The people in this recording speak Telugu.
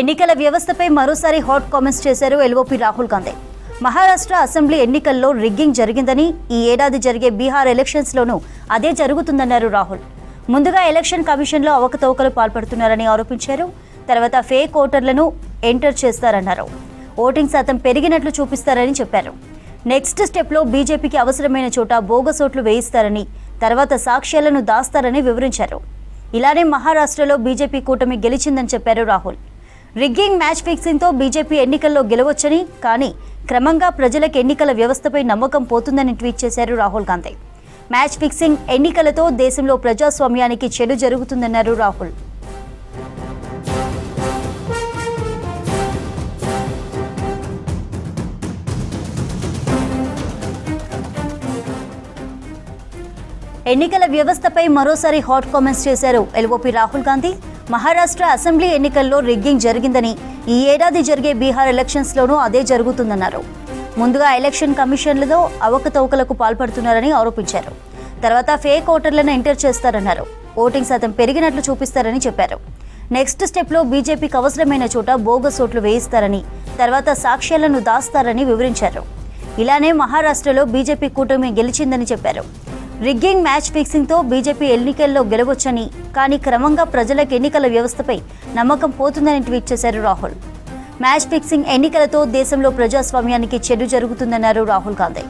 ఎన్నికల వ్యవస్థపై మరోసారి హాట్ కామెంట్స్ చేశారు ఎల్ఓపి రాహుల్ గాంధీ. మహారాష్ట్ర అసెంబ్లీ ఎన్నికల్లో రిగ్గింగ్ జరిగిందని ఈ ఏడాది జరిగే బీహార్ ఎలక్షన్స్లోనూ అదే జరుగుతుందన్నారు రాహుల్. ముందుగా ఎలక్షన్ కమిషన్లో అవకతవకలు పాల్పడుతున్నారని ఆరోపించారు. తర్వాత ఫేక్ ఓటర్లను ఎంటర్ చేస్తారన్నారు. ఓటింగ్ శాతం పెరిగినట్లు చూపిస్తారని చెప్పారు. నెక్స్ట్ స్టెప్లో బీజేపీకి అవసరమైన చోట బోగస్ ఓట్లు వేయిస్తారని తర్వాత సాక్ష్యాలను దాస్తారని వివరించారు. ఇలానే మహారాష్ట్రలో బీజేపీ కూటమి గెలిచిందని చెప్పారు రాహుల్. రిగ్గింగ్ మ్యాచ్ ఫిక్సింగ్తో బీజేపీ ఎన్నికల్లో గెలవచ్చని కానీ క్రమంగా ప్రజలకు ఎన్నికల వ్యవస్థపై నమ్మకం పోతుందని ట్వీట్ చేశారు రాహుల్ గాంధీ. మ్యాచ్ ఫిక్సింగ్ ఎన్నికలతో దేశంలో ప్రజాస్వామ్యానికి చెడు జరుగుతుందన్నారు రాహుల్. ఎన్నికల వ్యవస్థపై మరోసారి హాట్ కామెంట్స్ చేశారు ఎల్ఓపి రాహుల్ గాంధీ. మహారాష్ట్ర అసెంబ్లీ ఎన్నికల్లో రిగ్గింగ్ జరిగిందని ఈ ఏడాది జరిగే బీహార్ ఎలక్షన్స్లోనూ అదే జరుగుతుందన్నారు. ముందుగా ఎలక్షన్ కమిషన్లతో అవకతవకలకు పాల్పడుతున్నారని ఆరోపించారు. తర్వాత ఫేక్ ఓటర్లను ఎంటర్ చేస్తారన్నారు. ఓటింగ్ శాతం పెరిగినట్లు చూపిస్తారని చెప్పారు. నెక్స్ట్ స్టెప్లో బీజేపీకి అవసరమైన చోట బోగస్ ఓట్లు వేయిస్తారని తర్వాత సాక్ష్యాలను దాస్తారని వివరించారు. ఇలానే మహారాష్ట్రలో బీజేపీ కూటమి గెలిచిందని చెప్పారు. రిగ్గింగ్ మ్యాచ్ ఫిక్సింగ్తో బీజేపీ ఎన్నికల్లో గెలవచ్చని కానీ క్రమంగా ప్రజలకు ఎన్నికల వ్యవస్థపై నమ్మకం పోతుందని ట్వీట్ చేశారు రాహుల్. మ్యాచ్ ఫిక్సింగ్ ఎన్నికలతో దేశంలో ప్రజాస్వామ్యానికి చెడు జరుగుతుందన్నారు రాహుల్ గాంధీ.